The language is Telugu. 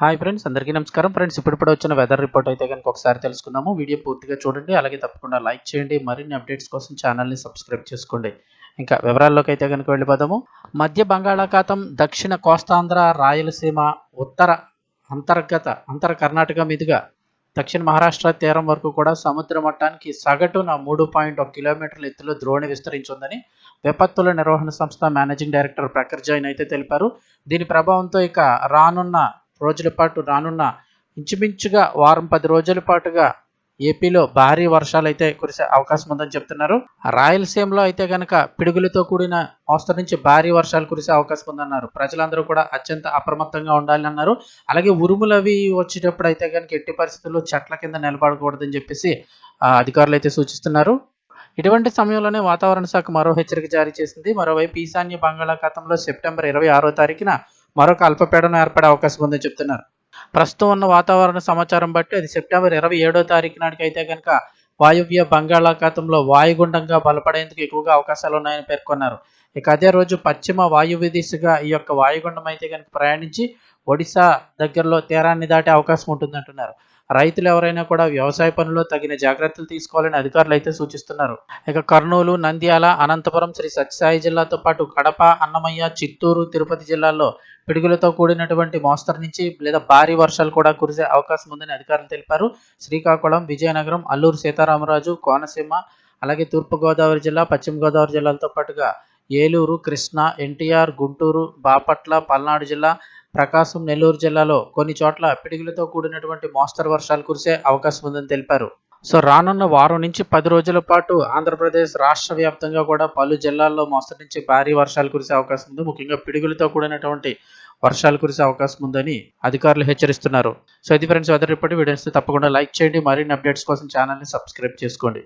హాయ్ ఫ్రెండ్స్ అందరికీ నమస్కారం. ఫ్రెండ్స్ ఇప్పుడు వచ్చిన వెదర్ రిపోర్ట్ అయితే కనుక ఒకసారి తెలుసుకుందాము. వీడియో పూర్తిగా చూడండి. అలాగే తప్పకుండా లైక్ చేయండి. మరిన్ని అప్డేట్స్ కోసం ఛానల్ని సబ్స్క్రైబ్ చేసుకోండి. ఇంకా వివరాల్లోకి అయితే కనుక వెళ్ళిపోదాము. మధ్య బంగాళాఖాతం దక్షిణ కోస్తాంధ్ర రాయలసీమ ఉత్తర అంతర్గత అంతర కర్ణాటక మీదుగా దక్షిణ మహారాష్ట్ర తీరం వరకు కూడా సముద్ర మట్టానికి సగటున మూడు పాయింట్ ఒక కిలోమీటర్ల ఎత్తులో ద్రోణి విస్తరించిందని విపత్తుల నిర్వహణ సంస్థ మేనేజింగ్ డైరెక్టర్ ప్రఖర్ జైన్ అయితే తెలిపారు. దీని ప్రభావంతో ఇక రానున్న రోజుల పాటు రానున్న ఇంచుమించుగా వారం పది రోజుల పాటుగా ఏపీలో భారీ వర్షాలు అయితే కురిసే అవకాశం ఉందని చెప్తున్నారు. రాయలసీమలో అయితే కనుక పిడుగులతో కూడిన మోస్తరు నుంచి భారీ వర్షాలు కురిసే అవకాశం ఉందన్నారు. ప్రజలందరూ కూడా అత్యంత అప్రమత్తంగా ఉండాలని అన్నారు. అలాగే ఉరుములు అవి వచ్చేటప్పుడు అయితే కనుక ఎట్టి పరిస్థితుల్లో చెట్ల కింద నిలబడకూడదని చెప్పేసి అధికారులు అయితే సూచిస్తున్నారు. ఇటువంటి సమయంలోనే వాతావరణ శాఖ మరో హెచ్చరిక జారీ చేసింది. మరోవైపు ఈశాన్య బంగాళాఖాతంలో సెప్టెంబర్ ఇరవై ఆరో తారీఖున మరొక అల్పపీడనం ఏర్పడే అవకాశం ఉందని చెప్తున్నారు. ప్రస్తుతం ఉన్న వాతావరణ సమాచారం బట్టి అది సెప్టెంబర్ ఇరవై ఏడో తారీఖు నాటికి అయితే కనుక వాయువ్య బంగాళాఖాతంలో వాయుగుండంగా బలపడేందుకు ఎక్కువగా అవకాశాలు ఉన్నాయని పేర్కొన్నారు. ఇక అదే రోజు పశ్చిమ వాయువ్య దిశగా ఈ యొక్క వాయుగుండం అయితే కనుక ప్రయాణించి ఒడిశా దగ్గరలో తీరాన్ని దాటే అవకాశం ఉంటుందంటున్నారు. రైతులు ఎవరైనా కూడా వ్యవసాయ పనుల్లో తగిన జాగ్రత్తలు తీసుకోవాలని అధికారులు అయితే సూచిస్తున్నారు. ఇక కర్నూలు నంద్యాల అనంతపురం శ్రీ సత్యసాయి జిల్లాతో పాటు కడప అన్నమయ్య చిత్తూరు తిరుపతి జిల్లాల్లో పిడుగులతో కూడినటువంటి మోస్తరు నుంచి లేదా భారీ వర్షాలు కూడా కురిసే అవకాశం ఉందని అధికారులు తెలిపారు. శ్రీకాకుళం విజయనగరం అల్లూరు సీతారామరాజు కోనసీమ అలాగే తూర్పుగోదావరి జిల్లా పశ్చిమ గోదావరి జిల్లాలతో పాటుగా ఏలూరు కృష్ణా ఎన్టీఆర్ గుంటూరు బాపట్ల పల్నాడు జిల్లా ప్రకాశం నెల్లూరు జిల్లాలో కొన్ని చోట్ల పిడుగులతో కూడినటువంటి మోస్తరు వర్షాలు కురిసే అవకాశం ఉందని తెలిపారు. సో రానున్న వారం నుంచి పది రోజుల పాటు ఆంధ్రప్రదేశ్ రాష్ట్ర వ్యాప్తంగా కూడా పలు జిల్లాల్లో మోస్తరు నుంచి భారీ వర్షాలు కురిసే అవకాశం ఉంది. ముఖ్యంగా పిడుగులతో కూడినటువంటి వర్షాలు కురిసే అవకాశం ఉందని అధికారులు హెచ్చరిస్తున్నారు. సో ఇది ఫ్రెండ్స్ వెదర్ రిపోర్ట్ వీడియోస్ తప్పకుండా లైక్ చేయండి. మరిన్ని అప్డేట్స్ కోసం ఛానల్ని సబ్స్క్రైబ్ చేసుకోండి.